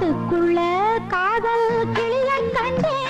காட்டுக்குள்ள காதல் கிளியை கண்டேன்.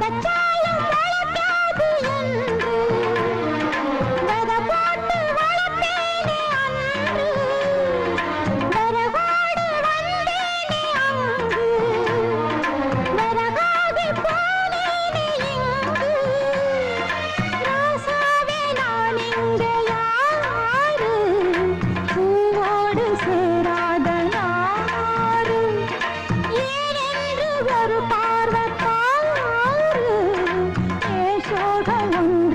बच्चा। 能。